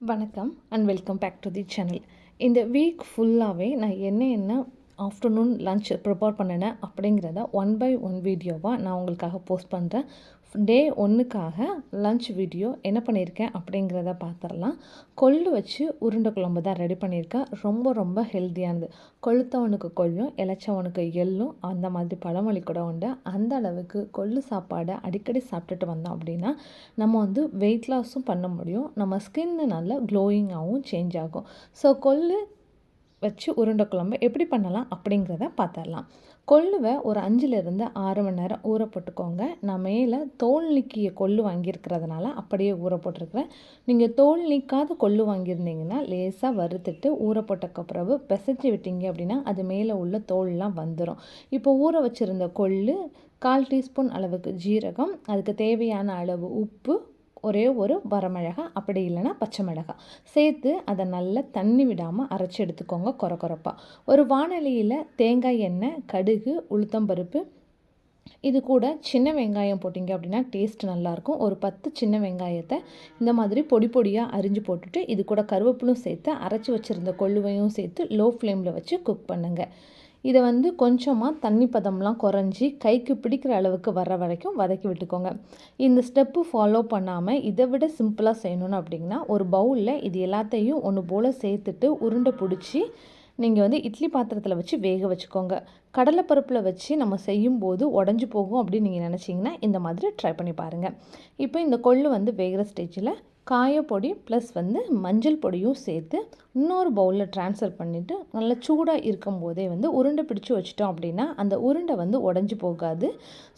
வணக்கம் and welcome back to the channel இந்த week ஃபுல்லாகவே நான் என்ன என்ன ஆஃப்டர்நூன் லன்ச் ப்ரிப்பேர் பண்ணினேன் அப்படிங்கிறத ஒன் பை ஒன் வீடியோவாக நான் உங்களுக்காக போஸ்ட் பண்ணுறேன் டே ஒன்றுக்காக லன்ச் வீடியோ என்ன பண்ணியிருக்கேன் அப்படிங்கிறத பார்த்துடலாம் கொள்ளு வச்சு உருண்டை குழம்பு தான் ரெடி பண்ணியிருக்கேன் ரொம்ப ரொம்ப ஹெல்த்தியானது கொளுத்தவனுக்கு கொள்ளும் இளைச்சவனுக்கு எள்ளும் அந்த மாதிரி பழமொழி கூட உண்டு. அந்த அளவுக்கு கொள்ளு சாப்பாடை அடிக்கடி சாப்பிட்டுட்டு வந்தோம் அப்படின்னா நம்ம வந்து வெயிட் லாஸும் பண்ண முடியும். நம்ம ஸ்கின்னு நல்லா க்ளோயிங்காகவும் சேஞ்ச் ஆகும். ஸோ கொள்ளு வச்சு உருண்டை குழம்பு எப்படி பண்ணலாம் அப்படிங்கிறத பார்த்துடலாம். கொள்ளுவை ஒரு அஞ்சுலேருந்து ஆறு மணி நேரம் ஊற போட்டுக்கோங்க. நான் மேலே தோல் நீக்கிய கொள்ளு வாங்கியிருக்கிறதுனால அப்படியே ஊற போட்டிருக்கிறேன். நீங்கள் தோல் நீக்காத கொள்ளு வாங்கியிருந்தீங்கன்னா லேசாக வறுத்துட்டு ஊற போட்டக்க பிறகு பிசைஞ்சு விட்டீங்க அப்படின்னா அது மேலே உள்ள தோல்லாம் வந்துடும் இப்போ ஊற வச்சுருந்த கொள்ளு கால் டீஸ்பூன் அளவுக்கு ஜீரகம் அதுக்கு தேவையான அளவு உப்பு ஒரே ஒரு வரமிளகா அப்படி இல்லைன்னா பச்சை மிளகாய் சேர்த்து அதை நல்லா தண்ணி விடாமல் அரைச்சி எடுத்துக்கோங்க குறை குறைப்பாக ஒரு வானொலியில் தேங்காய் எண்ணெய் கடுகு உளுத்தம்பருப்பு இது கூட சின்ன வெங்காயம் போட்டிங்க அப்படின்னா டேஸ்ட் நல்லாயிருக்கும். ஒரு பத்து சின்ன வெங்காயத்தை இந்த மாதிரி பொடி பொடியாக அரிஞ்சு போட்டுட்டு இது கூட கருவேப்பிலும் சேர்த்து அரைச்சி வச்சுருந்த கொள்ளுவையும் சேர்த்து லோ ஃப்ளேமில் வச்சு குக் பண்ணுங்கள் இதை வந்து கொஞ்சமாக தண்ணி பதம்லாம் குறைஞ்சி கைக்கு பிடிக்கிற அளவுக்கு வர வரைக்கும் வதக்கி விட்டுக்கோங்க. இந்த ஸ்டெப்பு ஃபாலோ பண்ணாமல் இதை விட சிம்பிளாக செய்யணுன்னு அப்படின்னா ஒரு பவுலில் இது எல்லாத்தையும் ஒன்று போல் சேர்த்துட்டு உருண்டை பிடிச்சி நீங்கள் வந்து இட்லி பாத்திரத்தில் வச்சு வேக வச்சுக்கோங்க. கடலைப்பருப்பில் வச்சு நம்ம செய்யும்போது உடஞ்சி போகும் அப்படின்னு நீங்கள் நினச்சிங்கன்னா இந்த மாதிரி ட்ரை பண்ணி பாருங்கள் இப்போ இந்த கொள்ளு வந்து வேகிற ஸ்டேஜில் காயப்பொடி ப்ளஸ் வந்து மஞ்சள் பொடியும் சேர்த்து இன்னொரு பவுலில் ட்ரான்ஸ்ஃபர் பண்ணிவிட்டு நல்லா சூடாக இருக்கும் போதே வந்து உருண்டை பிடிச்சி வச்சிட்டோம் அப்படின்னா அந்த உருண்டை வந்து உடஞ்சி போகாது.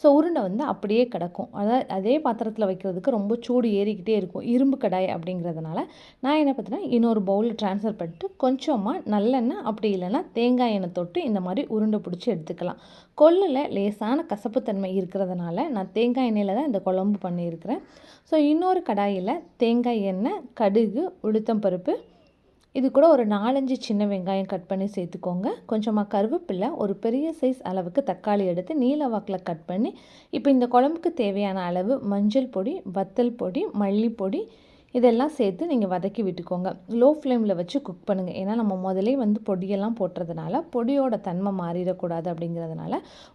ஸோ உருண்டை வந்து அப்படியே கிடக்கும். அதாவது அதே பாத்திரத்தில் வைக்கிறதுக்கு ரொம்ப சூடு ஏறிக்கிட்டே இருக்கும். இரும்பு கடாய் அப்படிங்கிறதுனால நான் என்ன பார்த்தீங்கன்னா இன்னொரு பவுலில் ட்ரான்ஸ்ஃபர் பண்ணிட்டு கொஞ்சமாக நல்லெண்ணெய் அப்படி இல்லைன்னா தேங்காய் எண்ணெய் தொட்டு இந்த மாதிரி உருண்டை பிடிச்சி எடுத்துக்கலாம். கொல்லில் லேசான கசப்புத்தன்மை இருக்கிறதுனால நான் தேங்காய் எண்ணெயில் தான் இந்த குழம்பு பண்ணியிருக்கிறேன். ஸோ இன்னொரு கடாயில் தேங்காய் எண்ணெய் கடுகு உளுத்தம்பருப்பு இது கூட ஒரு நாலஞ்சு சின்ன வெங்காயம் கட் பண்ணி சேர்த்துக்கோங்க. கொஞ்சமாக கருவேப்பில்லை ஒரு பெரிய சைஸ் அளவுக்கு தக்காளி எடுத்து நீல வாக்கில் கட் பண்ணி இப்போ இந்த குழம்புக்கு தேவையான அளவு மஞ்சள் பொடி வத்தல் பொடி மல்லிப்பொடி இதெல்லாம் சேர்த்து நீங்கள் வதக்கி விட்டுக்கோங்க. லோ ஃப்ளேமில் வச்சு குக் பண்ணுங்கள் ஏன்னா நம்ம முதலே வந்து பொடியெல்லாம் போட்டுறதுனால பொடியோட தன்மை மாறிடக்கூடாது அப்படிங்கிறதுனால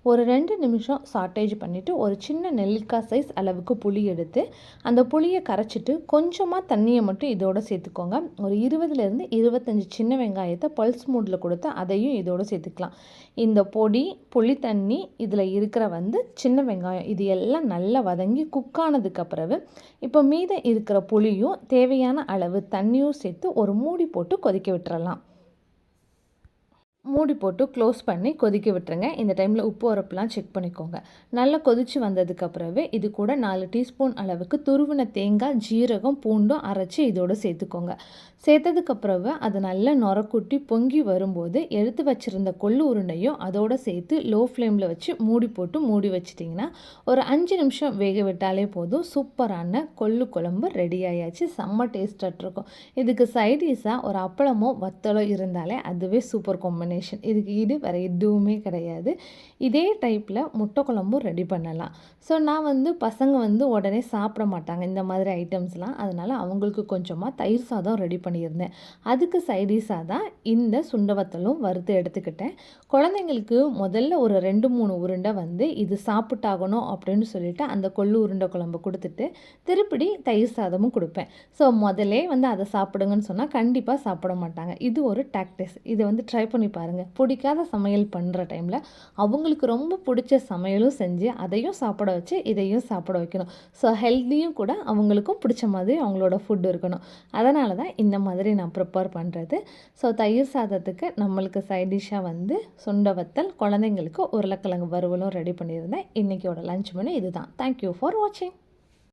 ஒரு ரெண்டு நிமிஷம் சாட்டேஜ் பண்ணிவிட்டு ஒரு சின்ன நெல்லிக்காய் சைஸ் அளவுக்கு புளி எடுத்து அந்த புளியை கரைச்சிட்டு கொஞ்சமாக தண்ணியை மட்டும் இதோடு சேர்த்துக்கோங்க. ஒரு இருபதுலேருந்து இருபத்தஞ்சி சின்ன வெங்காயத்தை பல்ஸ் மூடில் கொடுத்து அதையும் இதோடு சேர்த்துக்கலாம். இந்த பொடி புளி தண்ணி இதில் இருக்கிற வந்து சின்ன வெங்காயம் இது எல்லாம் நல்லா வதங்கி குக் ஆனதுக்கு இப்போ மீதம் இருக்கிற புளியும் தேவையான அளவு தண்ணியும் சேர்த்து ஒரு மூடி போட்டு கொதிக்க விட்டுறலாம். மூடி போட்டு க்ளோஸ் பண்ணி கொதிக்க விட்டுருங்க. இந்த டைமில் உப்பு உரப்புலாம் செக் பண்ணிக்கோங்க. நல்லா கொதித்து வந்ததுக்கு இது கூட நாலு டீஸ்பூன் அளவுக்கு துருவின தேங்காய் ஜீரகம் பூண்டும் அரைச்சி இதோடு சேர்த்துக்கோங்க. சேர்த்ததுக்கு அது நல்லா நொறக்குட்டி பொங்கி வரும்போது எடுத்து வச்சுருந்த கொள்ளு உருண்டையும் அதோடு சேர்த்து லோ ஃப்ளேமில் வச்சு மூடி போட்டு மூடி வச்சிட்டிங்கன்னா ஒரு அஞ்சு நிமிஷம் வேக விட்டாலே போதும். சூப்பரான கொள்ளு குழம்பு ரெடி ஆயாச்சு. செம்ம டேஸ்டாக இருக்கும் இதுக்கு சைடிஷாக ஒரு அப்பளமோ வத்தலோ இருந்தாலே அதுவே சூப்பர் காம்பினேஷன் காம்பினேஷன் இதுக்கு இது வேறு எதுவுமே கிடையாது. இதே டைப்பில் முட்டை குழம்பும் ரெடி பண்ணலாம். ஸோ நான் வந்து பசங்க வந்து உடனே சாப்பிட மாட்டாங்க இந்த மாதிரி ஐட்டம்ஸ்லாம் அதனால் அவங்களுக்கு கொஞ்சமாக தயிர் சாதம் ரெடி பண்ணியிருந்தேன். அதுக்கு சைடிஷாக தான் இந்த சுண்டவத்தலும் வறுத்து எடுத்துக்கிட்டேன். குழந்தைங்களுக்கு முதல்ல ஒரு ரெண்டு மூணு உருண்டை வந்து இது சாப்பிட்டாகணும் அப்படின்னு சொல்லிட்டு அந்த கொள்ளு உருண்டை குழம்பு கொடுத்துட்டு திருப்படி தயிர் சாதமும் கொடுப்பேன். ஸோ முதலே வந்து அதை சாப்பிடுங்கன்னு சொன்னால் கண்டிப்பாக சாப்பிட மாட்டாங்க. இது ஒரு டாக்டிஸ் இதை வந்து ட்ரை பண்ணி பாருங்கள் பாருங்கள் பிடிக்காத சமையல் பண்ணுற டைமில் அவங்களுக்கு ரொம்ப பிடிச்ச சமையலும் செஞ்சு அதையும் சாப்பிட வச்சு இதையும் சாப்பிட வைக்கணும். ஸோ ஹெல்த்தியும் கூட அவங்களுக்கும் பிடிச்ச மாதிரி அவங்களோட ஃபுட் இருக்கணும். அதனால தான் இந்த மாதிரி நான் ப்ரிப்பேர் பண்ணுறது ஸோ தயிர் சாதத்துக்கு நம்மளுக்கு சைட் டிஷ்ஷாக வந்து சுண்ட வத்தல் குழந்தைங்களுக்கு உருளைக்கிழங்கு வறுவலும் ரெடி பண்ணியிருந்தேன். இன்றைக்கியோட லஞ்ச் மெனு இதுதான். தேங்க்யூ ஃபார் வாட்சிங்